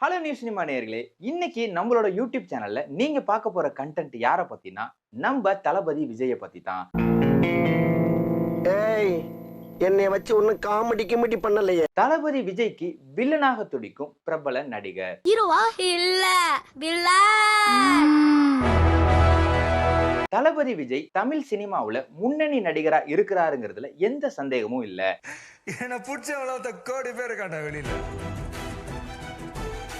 Hello news cinema நேயர்களே இன்னைக்கு நம்மளோட யூடியூப் சேனல்ல நீங்க பார்க்க போற கண்டென்ட் யாரை பத்தினா நம்ம தளபதி விஜய பத்தி தான் ஏய் என்னை வச்சு ஒன்னும் காமெடி கிமெடி பண்ணலையே. தளபதி விஜய்க்கு வில்லனாக துடிக்கும் பிரபல நடிகர். ஹீரோவா இல்ல வில்லா. தளபதி விஜய் தமிழ் சினிமாவுல முன்னணி நடிகரா இருக்கிறாருங்கிறதுல எந்த சந்தேகமும் இல்ல. என்ன பிடிச்சவங்கள கோடி பேர் இருக்காண்டா வெளியில.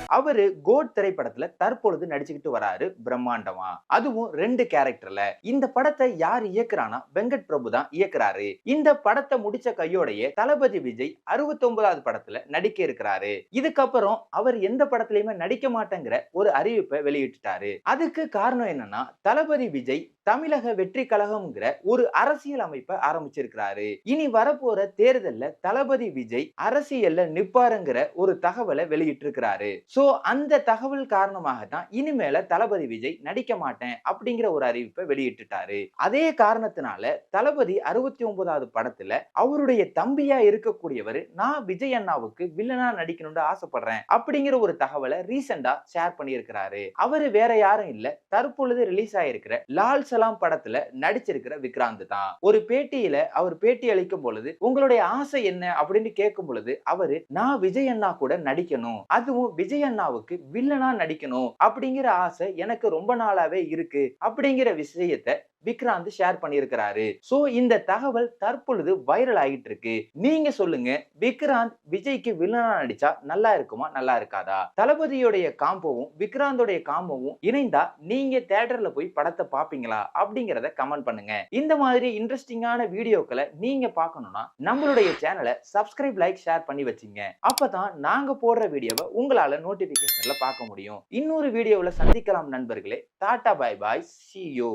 அவரு கோட் திரைப்படத்துல தற்பொழுது நடிச்சுக்கிட்டு வராரு பிரம்மாண்டமா. அதுவும் ரெண்டு கேரக்டர்ல. இந்த படத்தை யார் இயக்குறானா வெங்கட் பிரபு தான் இயக்குறாரு. இந்த படத்தை முடிச்ச கையோடையே தளபதி விஜய் 69வது படத்துல நடிக்க இருக்கிறாரு. இதுக்கப்புறம் அவர் எந்த படத்துலயுமே நடிக்க மாட்டேங்கிற ஒரு அறிவிப்பை வெளியிட்டுட்டாரு. அதுக்கு காரணம் என்னன்னா தளபதி விஜய் தமிழக வெற்றி கழகம்ங்கிற ஒரு அரசியல் அமைப்பை ஆரம்பிச்சிருக்கிறாரு. இனி வரப்போற தேர்தல்ல தளபதி விஜய் அரசியல்ல நிப்பாருங்கிற ஒரு தகவலை வெளியிட்டிருக்கிறாரு. சோ அந்த தகவல் காரணமாக தான் இனிமேல தளபதி விஜய் நடிக்க மாட்டேன் அப்படிங்கிற ஒரு அறிவிப்பை வெளியிட்டுட்டாரு. அதே காரணத்தினால தளபதி அறுபத்தி ஒன்பதாவது படத்துல அவருடைய தம்பியா இருக்கக்கூடியவர் நான் விஜய் அண்ணாவுக்கு வில்லனா நடிக்கணும்னு ஆசைப்படுறேன் அப்படிங்கிற ஒரு தகவலை ரீசெண்டா ஷேர் பண்ணியிருக்கிறாரு. அவரு வேற யாரும் இல்ல தற்பொழுது ரிலீஸ் ஆயிருக்கிற லால் சலாம் படத்துல நடிச்சிருக்கிற விக்ராந்த் தான். ஒரு பேட்டியில அவர் பேட்டி அளிக்கும் பொழுது உங்களுடைய ஆசை என்ன? அப்படின்னு கேட்கும் பொழுது அவரு நான் விஜய் அண்ணா கூட நடிக்கணும். அதுவும் விஜய் அண்ணாவுக்கு வில்லனா நடிக்கணும். அப்படிங்கிற ஆசை எனக்கு ரொம்ப நாளாவே இருக்கு. அப்படிங்கிற விஷயத்த விக்ராந்த் ஷேர் பண்ணியிருக்கிறாரு. சோ இந்த தகவல் தற்பொழுது வைரல் ஆகிட்டு இருக்கு நீங்க சொல்லுங்க விக்ராந்த் விஜய்க்கு வில்லனா நடிச்சா நல்லா இருக்குமா நல்லா இருக்காதா? தளபதியுடைய காம்போவும் விக்ராந்தோடைய காம்போவும் இணைந்தா நீங்க தேட்டர்ல போய் படத்தை பாப்பீங்களா? அப்படிங்கறத கமெண்ட் பண்ணுங்க. இந்த மாதிரி இன்ட்ரெஸ்டிங்கான வீடியோக்களை நீங்க பார்க்கணும்னா நம்மளுடைய சேனலை சப்ஸ்கிரைப் லைக் ஷேர் பண்ணி வச்சுங்க. அப்பதான் நாங்க போடுற வீடியோவை உங்களால நோட்டிபிகேஷன்ல பார்க்க முடியும். இன்னொரு வீடியோவில் சந்திக்கலாம் நண்பர்களே. Tata bye bye see you